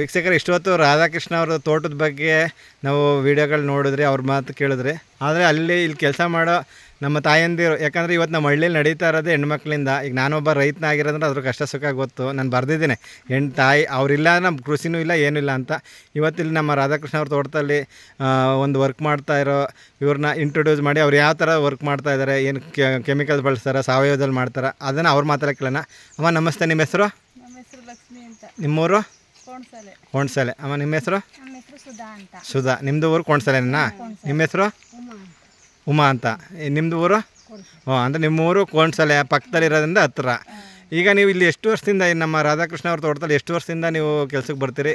ವೀಕ್ಷಕರು ಇಷ್ಟೊತ್ತು ರಾಧಾಕೃಷ್ಣ ಅವರ ತೋಟದ ಬಗ್ಗೆ ನಾವು ವಿಡಿಯೋಗಳು ನೋಡಿದ್ರಿ ಅವ್ರ ಮಾತು ಕೇಳಿದ್ರಿ. ಆದರೆ ಅಲ್ಲಿ ಇಲ್ಲಿ ಕೆಲಸ ಮಾಡೋ ನಮ್ಮ ತಾಯಂದಿರು ಯಾಕಂದರೆ ಇವತ್ತು ನಮ್ಮ ಹಳ್ಳಿಯಲ್ಲಿ ನಡೀತಾ ಇರೋದು ಹೆಣ್ಮಕ್ಳಿಂದ ಈಗ ನಾನೊಬ್ಬ ರೈತನಾಗಿರೋದ್ರೆ ಅದ್ರ ಕಷ್ಟ ಸುಖ ಗೊತ್ತು. ನಾನು ಬರೆದಿದ್ದೀನಿ ಹೆಣ್ಣು ತಾಯಿ ಅವರಿಲ್ಲ ನಮ್ಮ ಕೃಷಿನೂ ಇಲ್ಲ ಏನೂ ಇಲ್ಲ ಅಂತ. ಇವತ್ತಿಲ್ಲಿ ನಮ್ಮ ರಾಧಾಕೃಷ್ಣ ಅವ್ರ ತೋಟದಲ್ಲಿ ಒಂದು ವರ್ಕ್ ಮಾಡ್ತಾ ಇರೋ ಇವ್ರನ್ನ ಇಂಟ್ರೊಡ್ಯೂಸ್ ಮಾಡಿ ಅವ್ರು ಯಾವ ಥರ ವರ್ಕ್ ಮಾಡ್ತಾ ಇದ್ದಾರೆ ಏನು ಕೆಮಿಕಲ್ಸ್ ಬಳಸ್ತಾರೆ ಸಾವಯವದಲ್ಲಿ ಮಾಡ್ತಾರೆ ಅದನ್ನು ಅವ್ರು ಮಾತಾಡೋಕ್ಕಿಲ್ಲ ಕೇಳೋಣ. ಅಮ್ಮ ನಮಸ್ತೆ ನಿಮ್ಮ ಹೆಸರು? ನಿಮ್ಮೂರು? ಕೋಣಸಲೆ. ಅಮ್ಮ ನಿಮ್ಮ ಹೆಸರು? ಸುಧಾ ನಿಮ್ಮದು ಊರು ಕೋಣ್ಸಲೆನಾ? ನಿಮ್ಮ ಹೆಸರು? ಉಮಾ ಅಂತ. ನಿಮ್ದು ನಿಮ್ಮದು ಊರು ಹ್ಞೂ ಅಂದರೆ ನಿಮ್ಮ ಊರು ಕೋಣ್ಸಲೆ ಪಕ್ಕದಲ್ಲಿರೋದ್ರಿಂದ ಹತ್ತಿರ ಈಗ ನೀವು ಇಲ್ಲಿ ಎಷ್ಟು ವರ್ಷದಿಂದ ನಮ್ಮ ರಾಧಾಕೃಷ್ಣ ಅವ್ರ ತೋಟದಲ್ಲಿ ಎಷ್ಟು ವರ್ಷದಿಂದ ನೀವು ಕೆಲ್ಸಕ್ಕೆ ಬರ್ತೀರಿ?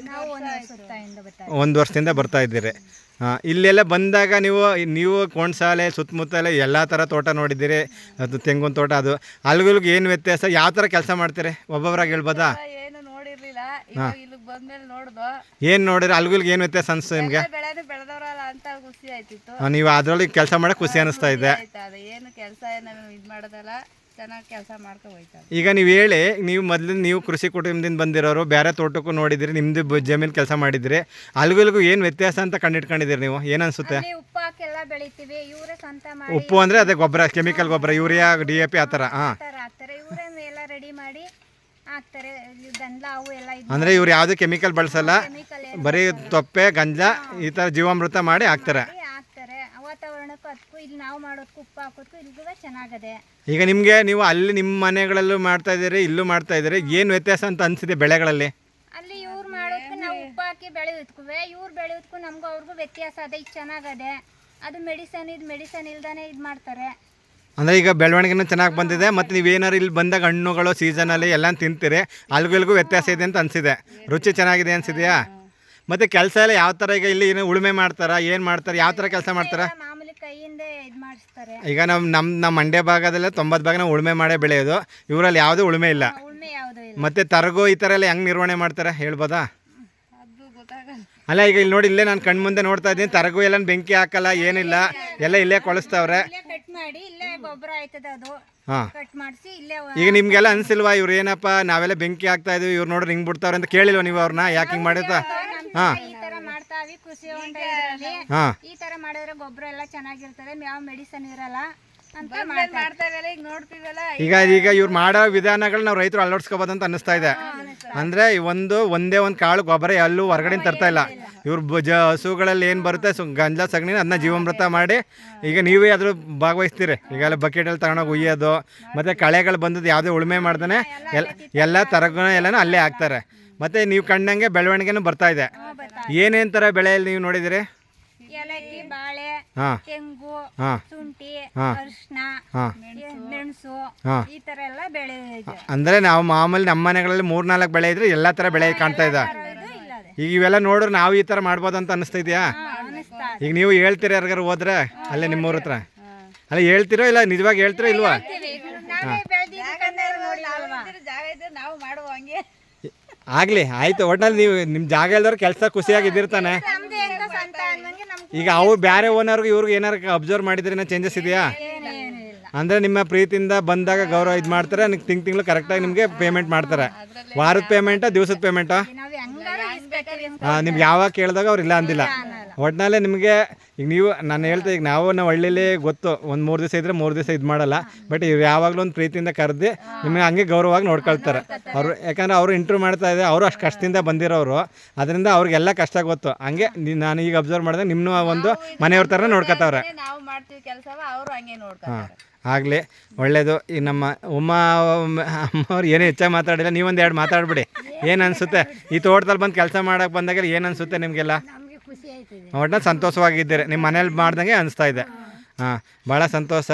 ಒಂದು ವರ್ಷದಿಂದ ಬರ್ತಾ ಇದ್ದೀರಿ. ಹಾಂ ಇಲ್ಲೆಲ್ಲ ಬಂದಾಗ ನೀವು ನೀವು ಕೋಣಸಾಲೆ ಸುತ್ತಮುತ್ತಲೆ ಎಲ್ಲ ಥರ ತೋಟ ನೋಡಿದ್ದೀರಿ. ಅದು ತೆಂಗಿನ ತೋಟ ಅದು ಅಲ್ಗುಲ್ಗೆ ಏನು ವ್ಯತ್ಯಾಸ? ಯಾವ ಥರ ಕೆಲಸ ಮಾಡ್ತೀರಿ? ಒಬ್ಬೊಬ್ಬರಾಗಿ ಹೇಳ್ಬೋದಾ? ಇವಾಗ ಇಲ್ಲಿಗೆ ಬಂದ್ಮೇಲೆ ನೋಡ್ದು. ಏನು ನೋಡಿರಿ ಅಲ್ಗುಲ್ಗೆ ಏನು ವ್ಯತ್ಯಾಸ ಅನಿಸ್ತು ನಿಮಗೆ? ಬೆಳೆದು ಬೆಳೆದವ್ರಲ್ಲ ಅಂತ ಖುಷಿ ಆಯ್ತಿತ್ತು. ನೀವು ಅದರೊಳಗೆ ಕೆಲಸ ಮಾಡಕ್ಕೆ ಖುಷಿ ಅನಿಸ್ತಾ ಇದೆ. ಆಯ್ತಾ ಅದು. ಏನು ಕೆಲಸ ಏನು ಇದು ಮಾಡೋದಲ್ಲ ಚೆನ್ನಾಗಿ ಕೆಲಸ ಮಾಡ್ಕೊ ಹೋಯ್ತಾರೆ ಈಗ ನೀವು ಹೇಳಿ ನೀವು ಮೊದಲು ನೀವು ಕೃಷಿ ಕುಟುಂಬದಿಂದ ಬಂದಿರೋರು ಬೇರೆ ತೋಟಕ್ಕೂ ನೋಡಿದಿರಿ ನಿಮ್ಮದು ಜಮೀನ್ ಕೆಲಸ ಮಾಡಿದಿರಿ ಅಲ್ಗುಲ್ಗೂ ಏನು ವ್ಯತ್ಯಾಸ ಅಂತ ಕಂಡಿಟ್ಕೊಂಡಿದ್ದೀರಿ ನೀವು? ಏನು ಅನಿಸುತ್ತೆ? ಅಲ್ಲಿ ಉಪ್ಪು ಹಾಕೆಲ್ಲ ಬೆಳಿತೀವಿ ಇವರೇ ಸ್ವಂತ ಮಾಡಿ ಉಪ್ಪು ಅಂದರೆ ಅದೇ ಗೊಬ್ಬರ ಕೆಮಿಕಲ್ ಗೊಬ್ಬರ ಯೂರಿಯಾ ಡಿ ಎ ಪಿ ಆ ಥರ ಹಾಂ. ಥರ ಹಾಕ್ತಾರೆ ಇವರೇ ಎಲ್ಲ ರೆಡಿ ಮಾಡಿ ಹಾಕ್ತಾರೆ ಗಂಧ ಅವು ಎಲ್ಲ ಇದು ಅಂದರೆ ಇವ್ರು ಯಾವುದೇ ಕೆಮಿಕಲ್ ಬಳಸಲ್ಲ. ಕೆಮಿಕಲ್ ಬರೀ ತೊಪ್ಪೆ ಗಂಜ ಈ ಥರ ಜೀವಾಮೃತ ಮಾಡಿ ಹಾಕ್ತಾರೆ. ಮಾಡಿ ಹಾಕ್ತಾರೆ. ವಾತಾವರಣಕ್ಕೂ ಅದಕ್ಕೂ ಇಲ್ಲಿ ನಾವು ಮಾಡೋದಕ್ಕೂ ಉಪ್ಪು ಹಾಕೋದಕ್ಕೂ ಇಲ್ಲಿಗೂ ಚೆನ್ನಾಗದೆ. ಈಗ ನಿಮಗೆ ನೀವು ಅಲ್ಲಿ ನಿಮ್ಮ ಮನೆಗಳಲ್ಲೂ ಮಾಡ್ತಾ ಇದ್ದೀರಿ ಇಲ್ಲೂ ಮಾಡ್ತಾ ಇದ್ದೀರಿ ಏನು ವ್ಯತ್ಯಾಸ ಅಂತ ಅನ್ಸಿದೆ ಬೆಳೆಗಳಲ್ಲಿ? ಅಲ್ಲಿ ಇವ್ರು ಮಾಡೋದಕ್ಕೂ ನಾವು ಉಪ್ಪು ಹಾಕಿ ಬೆಳೆಯೋದಕ್ಕೂ ಇವ್ರು ಬೆಳೆಯೋದಕ್ಕೂ ನಮಗೂ ಅವ್ರಿಗೂ ವ್ಯತ್ಯಾಸ ಅದೇ ಇದು ಚೆನ್ನಾಗದೆ. ಅದು ಮೆಡಿಸನ್ ಇದು ಮೆಡಿಸನ್ ಇಲ್ದಾನೆ ಇದು ಮಾಡ್ತಾರೆ. ಅಂದರೆ ಈಗ ಬೆಳವಣಿಗೆನೂ ಚೆನ್ನಾಗಿ ಬಂದಿದೆ ಮತ್ತು ನೀವೇನಾರು ಇಲ್ಲಿ ಬಂದಾಗ ಹಣ್ಣುಗಳು ಸೀಸನಲ್ಲಿ ಎಲ್ಲ ತಿಂತೀರಿ ಅಲ್ಗುಲ್ಗೂ ವ್ಯತ್ಯಾಸ ಇದೆ ಅಂತ ಅನಿಸಿದೆ. ರುಚಿ ಚೆನ್ನಾಗಿದೆ ಅನಿಸಿದೆಯಾ? ಮತ್ತು ಕೆಲಸ ಎಲ್ಲ ಯಾವ ಥರ ಈಗ ಇಲ್ಲಿ ಏನು ಉಳುಮೆ ಮಾಡ್ತಾರಾ ಏನು ಮಾಡ್ತಾರೆ ಯಾವ ಥರ ಕೆಲಸ ಮಾಡ್ತಾರೆ? ಈಗ ನಮ್ಮ ನಮ್ಮ ನಮ್ಮ ಮಂಡ್ಯ ಭಾಗದಲ್ಲೇ ತೊಂಬತ್ತು ಭಾಗ ನಾವು ಉಳುಮೆ ಮಾಡೇ ಬೆಳೆಯೋದು ಇವರಲ್ಲಿ ಯಾವುದೂ ಉಳುಮೆ ಇಲ್ಲ. ಮತ್ತು ತರಗು ಈ ಥರ ಎಲ್ಲ ಹೆಂಗೆ ನಿರ್ವಹಣೆ ಮಾಡ್ತಾರೆ ಹೇಳ್ಬೋದಾ? ಅಲ್ಲ ಈಗ ಇಲ್ಲಿ ನೋಡಿ ಇಲ್ಲೇ ನಾನು ಕಣ್ಮುಂದೆ ನೋಡ್ತಾ ಇದ್ದೀನಿ ತರಗು ಎಲ್ಲ ಬೆಂಕಿ ಹಾಕಲ್ಲ ಏನಿಲ್ಲ ಎಲ್ಲ ಇಲ್ಲೇ ಕೊಳಿಸ್ತವ್ರೆ. ಮಾಡಿ ಇಲ್ಲೇ ಗೊಬ್ಬರ ಆಯ್ತದೆ ಅದು. ಹಾಂ. ಕಟ್ ಮಾಡಿಸಿ ಇಲ್ಲೇ ಈಗ ನಿಮ್ಗೆಲ್ಲ ಅನ್ಸಿಲ್ವಾ ಇವ್ರು ಏನಪ್ಪ ನಾವೆಲ್ಲ ಬೆಂಕಿ ಹಾಕ್ತಾ ಇದೀವಿ ಇವ್ರು ನೋಡ್ರಿ ಹಿಂಗ್ ಬಿಡ್ತಾವ್ರೆ ಅಂತ ಕೇಳಿಲ್ವ ನೀವು ಅವ್ರನ್ನ ಯಾಕೆ ಹಿಂಗ್ ಮಾಡಿರ್ತಾ ಹಾಂ. ಈ ತರ ಮಾಡ್ತಾವಿ ಕೃಷಿ ಹೊಂಡ ಇದ್ರಲ್ಲಿ. ಹಾಂ. ಈ ತರ ಮಾಡಿದ್ರೆ ಗೊಬ್ಬರ ಎಲ್ಲ ಚೆನ್ನಾಗಿರ್ತದೆ ಯಾವ ಮೆಡಿಸನ್ ಇರಲ್ಲ ಅಂತ ಮಾಡ್ತಾ ಇವೆಲ್ಲ ಈಗ ನೋಡ್ತೀವಲ್ಲ ಈಗ ಈಗ ಇವ್ರು ಮಾಡೋ ವಿಧಾನಗಳು ನಾವು ರೈತರು ಅಳವಡಿಸ್ಕೋಬೋದು ಅಂತ ಅನ್ನಿಸ್ತಾ ಇದೆ. ಅಂದರೆ ಒಂದು ಒಂದೇ ಒಂದು ಕಾಳು ಗೊಬ್ಬರ ಎಲ್ಲೂ ಹೊರಗಡೆ ತರ್ತಾ ಇಲ್ಲ. ಇವ್ರು ಜ ಹಸುಗಳಲ್ಲಿ ಏನು ಬರುತ್ತೆ? ಸೊ ಗಂಜಲ ಸಗಣಿ ಅದನ್ನ ಜೀವಾಮೃತ ಮಾಡಿ ಈಗ ನೀವೇ ಅದ್ರ ಭಾಗವಹಿಸ್ತೀರಿ. ಈಗ ಎಲ್ಲ ಬಕೆಟಲ್ಲಿ ತಗೊಂಡೋಗಿ ಉಯ್ಯೋದು ಮತ್ತು ಕಳೆಗಳು ಬಂದದ್ದು ಯಾವುದೇ ಉಳುಮೆ ಮಾಡ್ದೇ ಎಲ್ಲ ಎಲ್ಲ ತರಗು ಎಲ್ಲನೂ ಅಲ್ಲೇ ಹಾಕ್ತಾರೆ. ಮತ್ತು ನೀವು ಕಂಡಂಗೆ ಬೆಳವಣಿಗೆನೂ ಬರ್ತಾ ಇದೆ. ಏನೇನು ಥರ ಬೆಳೆಯಲ್ಲಿ ನೀವು ನೋಡಿದಿರಿ? ಏಲಕ್ಕಿ ಬಾಳೆ ಹಾಂ. ತೆಂಗು ಹಾಂ. ಶುಂಠಿ ಹಾಂ. ಅರಿಶಿನ ಹಾಂ. ಮೆಣಸು ಹಾಂ. ಈ ತರ ಎಲ್ಲ ಬೆಳೆ ಇದೆ ಅಂದರೆ ನಾವು ಮಾಮೂಲಿ ನಮ್ಮ ಮನೆಗಳಲ್ಲಿ ಮೂರ್ನಾಲ್ಕು ಬೆಳೆ ಇದ್ರೆ ಎಲ್ಲಾ ತರ ಬೆಳೆ ಕಾಣ್ತಾ ಇದೆ. ಇದು ಇಲ್ಲ ಅದೇ ಈಗ ಇವೆಲ್ಲ ನೋಡ್ರೆ ನಾವು ಈ ಥರ ಮಾಡ್ಬೋದು ಅಂತ ಅನಿಸ್ತಾ ಇದೆಯಾ ಈಗ ನೀವು ಹೇಳ್ತೀರ ಯಾರಿಗಾರು ಹೋದ್ರೆ? ಅಲ್ಲೇ ನಿಮ್ಮೂರ ಹತ್ರ? ಅಲ್ಲ ಹೇಳ್ತೀರೋ ಇಲ್ಲ ನಿಜವಾಗಿ ಹೇಳ್ತೀರೋ ಇಲ್ವಾ? ಆಗ್ಲಿ ಆಯ್ತು ನೋಡಿ ಇದ್ರೆ ಜಾಗ ಇದ್ರೆ ನಾವು ಮಾಡುವ ಹಂಗೆ. ಆಗಲಿ ಆಯಿತು. ಒಟ್ನಲ್ಲಿ ನೀವು ನಿಮ್ಮ ಜಾಗ ಇಲ್ದವ್ರು ಕೆಲಸ ಖುಷಿಯಾಗಿ ಇದ್ದಿರ್ತಾನೆ. ಈಗ ಅವ್ರು ಬೇರೆ ಓನರ್ಗೆ ಇವ್ರಿಗೆ ಏನಾರು ಅಬ್ಸರ್ವ್ ಮಾಡಿದ್ರೆ ಚೇಂಜಸ್ ಇದೆಯಾ? ಅಂದರೆ ನಿಮ್ಮ ಪ್ರೀತಿಯಿಂದ ಬಂದಾಗ ಗೌರವ ಇದು ಮಾಡ್ತಾರೆ ತಿಂಗ್ ತಿಂಗಳು ಕರೆಕ್ಟಾಗಿ ನಿಮಗೆ ಪೇಮೆಂಟ್ ಮಾಡ್ತಾರೆ. ವಾರದ ಪೇಮೆಂಟಾ ದಿವಸದ ಪೇಮೆಂಟಾ ಹಾಂ ನಿಮ್ಗೆ ಯಾವಾಗ ಕೇಳಿದಾಗ ಅವ್ರು ಇಲ್ಲ ಅಂದಿಲ್ಲ. ಒಟ್ನಲ್ಲೇ ನಿಮಗೆ ಈಗ ನೀವು ನಾನು ಹೇಳ್ತಾ ಈಗ ನಾವು ನಾವು ಹಳ್ಳಿಲಿ ಗೊತ್ತು. ಒಂದು ಮೂರು ದಿವಸ ಇದ್ರೆ ಮೂರು ದಿವಸ ಇದು ಮಾಡಲ್ಲ. ಬಟ್ ಇವ್ರು ಯಾವಾಗಲೂ ಒಂದು ಪ್ರೀತಿಯಿಂದ ಕರೆದು ನಿಮಗೆ ಹಂಗೆ ಗೌರವವಾಗಿ ನೋಡ್ಕೊಳ್ತಾರೆ. ಅವರು ಯಾಕಂದ್ರೆ ಅವರು ಇಂಟ್ರ್ಯೂ ಮಾಡ್ತಾ ಇದೆ ಅವರು ಅಷ್ಟು ಕಷ್ಟದಿಂದ ಬಂದಿರೋರು. ಅದರಿಂದ ಅವ್ರಿಗೆಲ್ಲ ಕಷ್ಟ ಗೊತ್ತು. ಹಂಗೆ ನಾನು ಈಗ ಅಬ್ಸರ್ವ್ ಮಾಡಿದಾಗ ನಿಮ್ಮನ್ನ ಒಂದು ಮನೆಯವ್ರ ಥರ ನೋಡ್ಕೊತಾವ್ರೆ. ನಾವು ಆಗಲಿ ಒಳ್ಳೆಯದು ಈ ನಮ್ಮ ಉಮಾ ಅಮ್ಮವ್ರು ಏನೇ ಹೆಚ್ಚಾಗಿ ಮಾತಾಡಿಲ್ಲ ನೀವೊಂದು ಎರಡು ಮಾತಾಡ್ಬಿಡಿ. ಏನು ಅನಿಸುತ್ತೆ? ಈ ತೋಟದಲ್ಲಿ ಬಂದು ಕೆಲಸ ಮಾಡೋಕೆ ಬಂದಾಗ ಏನು ಅನಿಸುತ್ತೆ ನಿಮಗೆಲ್ಲ? ಒಟ್ಟಿನ ಸಂತೋಷವಾಗಿದ್ದೀರಿ. ನಿಮ್ಮ ಮನೇಲಿ ಮಾಡ್ದಂಗೆ ಅನಿಸ್ತಾ ಇದೆ. ಹಾಂ ಭಾಳ ಸಂತೋಷ.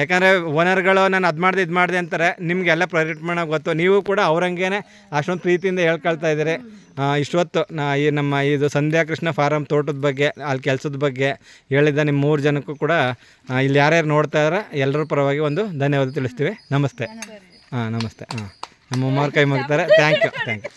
ಯಾಕಂದರೆ ಓನರ್ಗಳು ನಾನು ಅದು ಮಾಡಿದೆ ಇದು ಮಾಡಿದೆ ಅಂತಾರೆ ನಿಮಗೆಲ್ಲ ಪ್ರೊಜೆಕ್ಟ್ ಮಾಡೋಕೆ ಗೊತ್ತು. ನೀವು ಕೂಡ ಅವ್ರಂಗೆ ಅಷ್ಟೊಂದು ಪ್ರೀತಿಯಿಂದ ಹೇಳ್ಕೊಳ್ತಾ ಇದ್ದೀರಿ. ಇಷ್ಟೊತ್ತು ನಾ ಈ ನಮ್ಮ ಇದು ಸಂಧ್ಯಾ ಕೃಷ್ಣ ಫಾರಮ್ ತೋಟದ ಬಗ್ಗೆ ಅಲ್ಲಿ ಕೆಲಸದ ಬಗ್ಗೆ ಹೇಳಿದ್ದ ನಿಮ್ಮ ಮೂರು ಜನಕ್ಕೂ ಕೂಡ ಇಲ್ಲಿ ಯಾರ್ಯಾರು ನೋಡ್ತಾ ಇದ್ದಾರೆ ಎಲ್ಲರ ಪರವಾಗಿ ಒಂದು ಧನ್ಯವಾದ ತಿಳಿಸ್ತೀವಿ. ನಮಸ್ತೆ. ಹಾಂ ನಮಸ್ತೆ. ಹಾಂ ನಮ್ಮ ಮಾರ್ಕೈ ಕೈ ಮುಗಿತಾರೆ. Thank you thank you